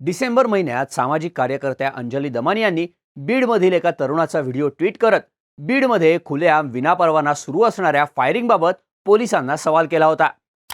डिसेंबर महिन्यात सामाजिक कार्यकर्त्या अंजली दमानी यांनी बीडमधील एका तरुणाचा व्हिडिओ ट्विट करत बीडमध्ये खुलेआम विनापरवाना सुरू असणाऱ्या फायरिंगबाबत पोलिसांना सवाल केला होता.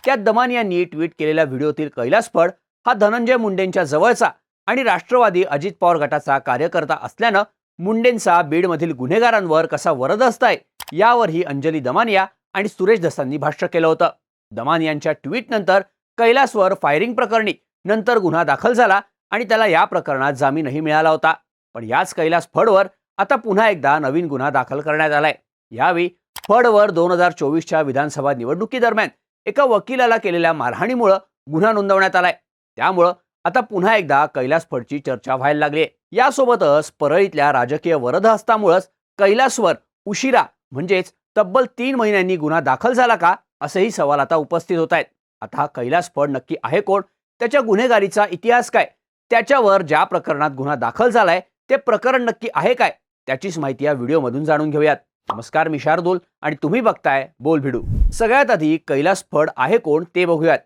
त्यात दमानी यांनी ट्विट केलेल्या व्हिडिओतील कैलास फड हा धनंजय मुंडेंच्या जवळचा आणि राष्ट्रवादी अजित पवार गटाचा कार्यकर्ता असल्यानं मुंडेंचा बीडमधील गुन्हेगारांवर कसा वरद असताय यावरही अंजली दमानिया आणि सुरेश दसांनी भाष्य केलं होतं. दमान यांच्या ट्विटनंतर कैलासवर फायरिंग प्रकरणी नंतर गुन्हा दाखल झाला आणि त्याला या प्रकरणात जामीनही मिळाला होता. पण याच कैलास फडवर आता पुन्हा एकदा नवीन गुन्हा दाखल करण्यात आलाय. यावेळी फडवर दोन हजार चोवीसच्या विधानसभा निवडणुकीदरम्यान एका वकिलाला केलेल्या मारहाणीमुळं गुन्हा नोंदवण्यात आलाय. त्यामुळं आता पुन्हा एकदा कैलास फडची चर्चा व्हायला लागली यासोबतच परळीतल्या राजकीय वरदहस्तामुळंच कैलासवर उशिरा म्हणजेच तब्बल तीन महिन्यांनी गुन्हा दाखल झाला का असेही सवाल आता उपस्थित होत आहेत. आता कैलास फड नक्की आहे कोण? त्याच्या गुन्हेगारीचा इतिहास काय? त्याच्यावर ज्या प्रकरणात गुन्हा दाखल झालाय ते प्रकरण नक्की आहे काय? त्याचीच माहिती या व्हिडिओमधून जाणून घेऊयात. नमस्कार मी शार्दूल आणि तुम्ही बघताय बोल भिडू. सगळ्यात आधी कैलास फड आहे कोण ते बघूयात.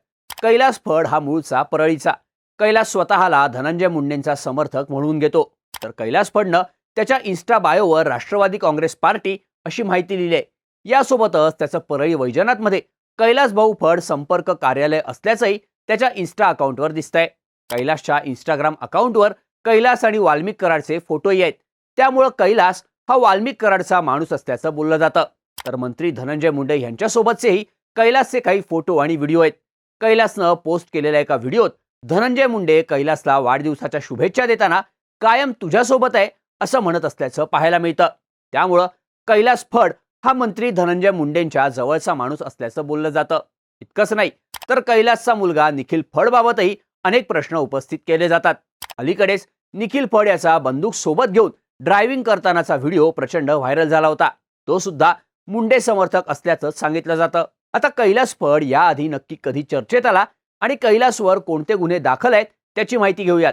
कैलास फड हा मूळचा परळीचा. कैलास स्वतःला धनंजय मुंडेंचा समर्थक म्हणून घेतो. तर कैलास फडनं त्याच्या इन्स्टा बायोवर राष्ट्रवादी काँग्रेस पार्टी अशी माहिती लिहिली आहे. यासोबतच त्याचं परळी वैजनाथमध्ये कैलास भाऊ फड संपर्क कार्यालय असल्याचंही त्याच्या इन्स्टा अकाउंटवर दिसतंय. कैलासच्या इंस्टाग्राम अकाउंटवर कैलास आणि वाल्मिक कराडचे फोटोही आहेत. त्यामुळं कैलास हा वाल्मिक कराडचा माणूस असल्याचं बोललं जातं. तर मंत्री धनंजय मुंडे यांच्यासोबतचेही कैलासचे काही फोटो आणि व्हिडिओ आहेत. कैलासनं पोस्ट केलेल्या एका व्हिडिओत धनंजय मुंडे कैलासला वाढदिवसाच्या शुभेच्छा देताना कायम तुझ्यासोबत आहे असं म्हणत असल्याचं पाहायला मिळतं. त्यामुळं कैलास फड हा मंत्री धनंजय मुंडेंच्या जवळचा माणूस असल्याचं बोललं जातं. इतकंच नाही तर कैलासचा मुलगा निखिल फडबाबतही अनेक प्रश्न उपस्थित केले जातात. अलीकडेच निखिल फड याचा बंदूक सोबत घेऊन ड्रायव्हिंग करतानाचा व्हिडिओ प्रचंड व्हायरल झाला होता. तो सुद्धा मुंडे समर्थक असल्याचं सांगितलं जातं. आता कैलास फड याआधी नक्की कधी चर्चेत आला आणि कैलासवर कोणते गुन्हे दाखल आहेत त्याची माहिती घेऊयात.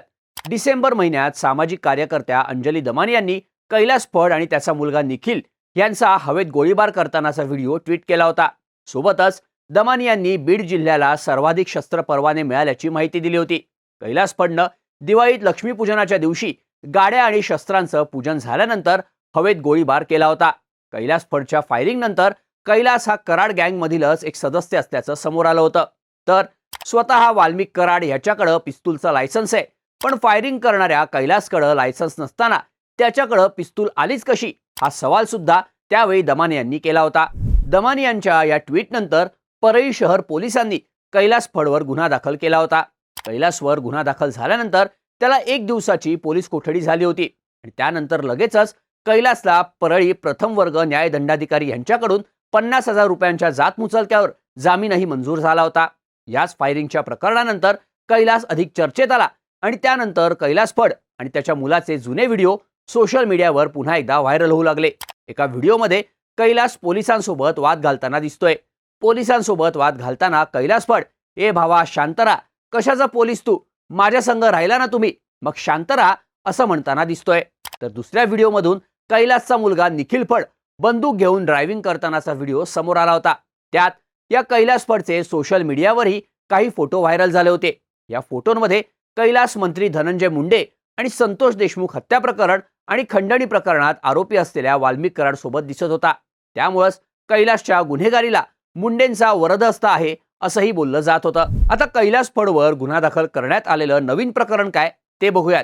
डिसेंबर महिन्यात सामाजिक कार्यकर्त्या अंजली दमानी यांनी कैलास फड आणि त्याचा मुलगा निखिल यांचा हवेत गोळीबार करतानाचा व्हिडिओ ट्विट केला होता. सोबतच दमान यांनी बीड जिल्ह्याला सर्वाधिक शस्त्र परवाने मिळाल्याची माहिती दिली होती. कैलास फडनं दिवाळीत लक्ष्मीपूजनाच्या दिवशी गाड्या आणि शस्त्रांचं पूजन झाल्यानंतर हवेत गोळीबार केला होता. कैलास फडच्या फायरिंग नंतर कैलास हा कराड गँगमधीलच एक सदस्य असल्याचं समोर आलं होतं. तर स्वतः वाल्मिक कराड ह्याच्याकडं पिस्तूलचं लायसन्स आहे. पण फायरिंग करणाऱ्या कैलासकडं लायसन्स नसताना त्याच्याकडं पिस्तूल आलीच कशी? हा सवाल सुद्धा त्यावेळी दमाने यांनी केला होता. दमान यांच्या या ट्विटनंतर परळी शहर पोलिसांनी कैलास फडवर गुन्हा दाखल केला होता. कैलासवर गुन्हा दाखल झाल्यानंतर त्याला एक दिवसाची पोलीस कोठडी झाली होती. आणि त्यानंतर लगेचच कैलासला परळी प्रथम वर्ग न्यायदंडाधिकारी यांच्याकडून पन्नास हजार रुपयांच्या जात मुचलक्यावर जामीनही मंजूर झाला होता. याच फायरिंगच्या प्रकरणानंतर कैलास अधिक चर्चेत आला आणि त्यानंतर कैलास फड आणि त्याच्या मुलाचे जुने व्हिडिओ सोशल मीडियावर पुन्हा एकदा व्हायरल होऊ लागले. एका व्हिडिओमध्ये कैलास पोलिसांसोबत वाद घालताना दिसतोय. पोलिसांसोबत वाद घालताना कैलास फड ए भावा शांतरा कशाचा पोलीस तू? माझ्या संघ राहिला ना तुम्ही. मग शांतरा असं म्हणताना दिसतोय. तर दुसऱ्या व्हिडिओमधून कैलासचा मुलगा निखिल फड बंदूक घेऊन ड्रायव्हिंग करतानाचा व्हिडिओ समोर आला होता. त्यात या कैलास फडचे सोशल मीडियावरही काही फोटो व्हायरल झाले होते. या फोटोंमध्ये कैलास मंत्री धनंजय मुंडे आणि संतोष देशमुख हत्या प्रकरण आणि खंडणी प्रकरणात आरोपी असलेल्या वाल्मिक कराडसोबत दिसत होता. त्यामुळंच कैलासच्या गुन्हेगारीला मुंडेंचा वरदहस्त आहे असंही बोललं जात होतं. आता कैलास फडवर गुन्हा दाखल करण्यात आलेलं नवीन प्रकरण काय ते बघूयात.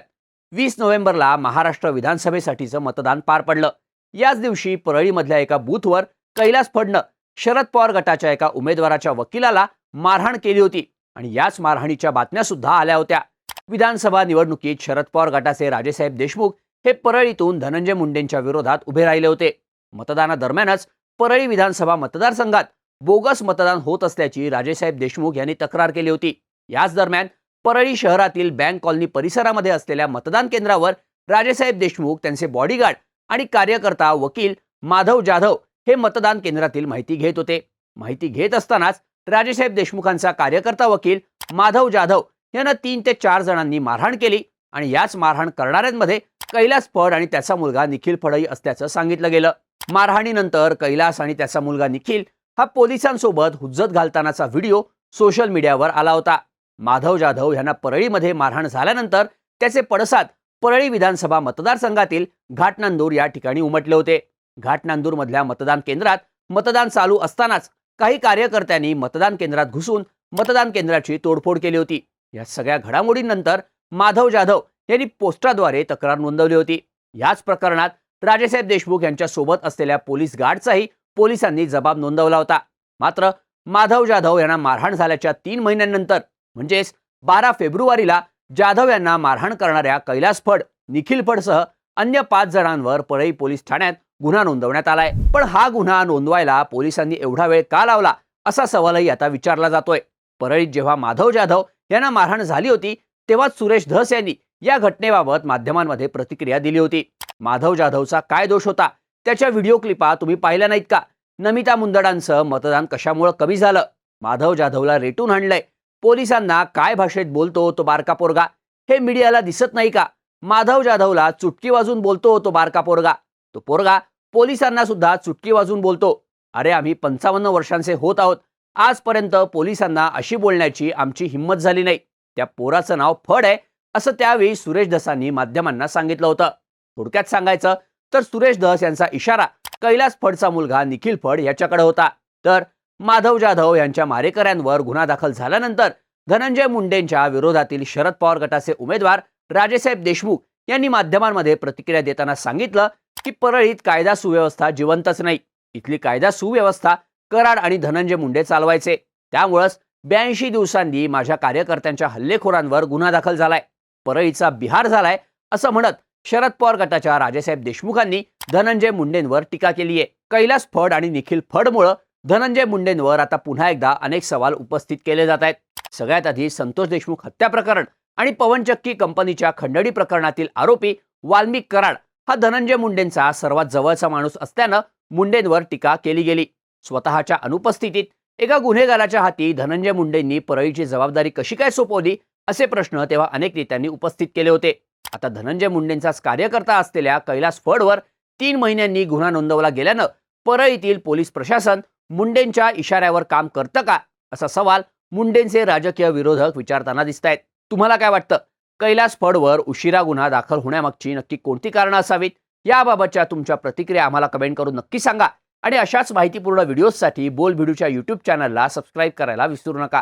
वीस नोव्हेंबरला महाराष्ट्र विधानसभेसाठीचं मतदान पार पडलं. याच दिवशी परळीमधल्या एका बूथवर कैलास फडनं शरद पवार गटाच्या एका उमेदवाराच्या वकिलाला मारहाण केली होती आणि याच मारहाणीच्या बातम्या सुद्धा आल्या होत्या. विधानसभा निवडणुकीत शरद पवार गटाचे राजेसाहेब देशमुख हे परळीतून धनंजय मुंडेंच्या विरोधात उभे राहिले होते. मतदानादरम्यानच परळी विधानसभा मतदारसंघात बोगस मतदान होत असल्याची राजेसाहेब देशमुख यांनी तक्रार केली होती. याच दरम्यान परळी शहरातील बँक कॉलनी परिसरामध्ये असलेल्या मतदान केंद्रावर राजेसाहेब देशमुख त्यांचे बॉडीगार्ड आणि कार्यकर्ता वकील माधव जाधव हे मतदान केंद्रातील माहिती घेत होते. माहिती घेत असतानाच राजेसाहेब देशमुखांचा कार्यकर्ता वकील माधव जाधव यांना तीन ते चार जणांनी मारहाण केली आणि याच मारहाण करणाऱ्यांमध्ये कैलास फड आणि त्याचा मुलगा निखिल फडई असल्याचं सांगितलं गेलं. मारहाणीनंतर कैलास आणि त्याचा मुलगा निखिल हा पोलिसांसोबत हुज्जत घालतानाचा व्हिडिओ सोशल मीडियावर आला होता. माधव जाधव यांना परळीमध्ये मारहाण झाल्यानंतर त्याचे पडसाद परळी विधानसभा मतदारसंघातील घाटनांदूर या ठिकाणी उमटले होते. घाटनांदूरमधल्या मतदान केंद्रात मतदान चालू असतानाच काही कार्यकर्त्यांनी मतदान केंद्रात घुसून मतदान केंद्राची तोडफोड केली होती. या सगळ्या घडामोडींनंतर माधव जाधव यांनी पोस्टाद्वारे तक्रार नोंदवली होती. याच प्रकरणात राजेसाहेब देशमुख यांच्या सोबत असलेल्या पोलीस गार्डचाही पोलिसांनी जबाब नोंदवला होता. मात्र माधव जाधव यांना मारहाण झाल्याच्या तीन महिन्यांनंतर म्हणजेच बारा फेब्रुवारीला जाधव यांना मारहाण करणाऱ्या कैलास फड निखिल फडसह अन्य पाच जणांवर परळी पोलीस ठाण्यात गुन्हा नोंदवण्यात आलाय. पण हा गुन्हा नोंदवायला पोलिसांनी एवढा वेळ का लावला असा सवालही आता विचारला जातोय. परळीत जेव्हा माधव जाधव यांना मारहाण झाली होती तेव्हाच सुरेश धस यांनी या घटनेबाबत माध्यमांमध्ये प्रतिक्रिया दिली होती. माधव जाधवचा काय दोष होता? त्याच्या व्हिडिओ क्लिपा तुम्ही पाहिल्या नाहीत का? नमिता मुंदडांसह मतदान कशामुळं कमी झालं? माधव जाधवला रेटून आणलंय. पोलिसांना काय भाषेत बोलतो तो बारका पोरगा? हे मीडियाला दिसत नाही का? माधव जाधवला चुटकी वाजून बोलतो तो बारका पोरगा. तो पोरगा पोलिसांना सुद्धा चुटकी वाजून बोलतो. अरे आम्ही पंचावन्न वर्षांचे होत आहोत. आजपर्यंत पोलिसांना अशी बोलण्याची आमची हिंमत झाली नाही. त्या पोराचं नाव फड आहे असं त्यावेळी सुरेश दसांनी माध्यमांना सांगितलं होतं. थोडक्यात सांगायचं तर सुरेश दहस यांचा इशारा कैलास फडचा मुलगा निखिल फड याच्याकडे होता. तर माधव जाधव यांच्या मारेकऱ्यांवर गुन्हा दाखल झाल्यानंतर धनंजय मुंडेंच्या विरोधातील शरद पवार गटाचे उमेदवार राजेसाहेब देशमुख यांनी माध्यमांमध्ये प्रतिक्रिया देताना सांगितलं की परळीत कायदा सुव्यवस्था जिवंतच नाही. इथली कायदा सुव्यवस्था कराड आणि धनंजय मुंडे चालवायचे. त्यामुळंच ब्याऐंशी दिवसांनी माझ्या कार्यकर्त्यांच्या हल्लेखोरांवर गुन्हा दाखल झालाय. परळीचा बिहार झालाय असं म्हणत शरद पवार गटाच्या राजेसाहेब देशमुखांनी धनंजय मुंडेंवर टीका केली आहे. कैलास फड आणि निखिल फडमुळं धनंजय मुंडेंवर आता पुन्हा एकदा अनेक सवाल उपस्थित केले जात आहेत. सगळ्यात आधी संतोष देशमुख हत्या प्रकरण आणि पवनचक्की कंपनीच्या खंडणी प्रकरणातील आरोपी वाल्मिक कराड हा धनंजय मुंडेंचा सर्वात जवळचा माणूस असल्यानं मुंडेंवर टीका केली गेली. स्वतःच्या अनुपस्थितीत एका गुन्हेगाराच्या हाती धनंजय मुंडेंनी परळीची जबाबदारी कशी काय सोपवली असे प्रश्न तेव्हा अनेक नेत्यांनी उपस्थित केले होते. आता धनंजय मुंडेंचाच कार्यकर्ता असलेल्या कैलास फडवर तीन महिन्यांनी गुन्हा नोंदवला गेल्यानं परळीतील पोलीस प्रशासन मुंडेंच्या इशाऱ्यावर काम करतं का? असा सवाल मुंडेंचे राजकीय विरोधक विचारताना दिसत आहेत तुम्हाला काय वाटतं? कैलास फडवर उशिरा गुन्हा दाखल होण्यामागची नक्की कोणती कारणं असावीत? याबाबतच्या तुमच्या प्रतिक्रिया आम्हाला कमेंट करून नक्की सांगा. आणि अशाच माहितीपूर्ण व्हिडिओजसाठी बोल व्हिडिओच्या यूट्यूब चॅनलला सबस्क्राईब करायला विसरू नका.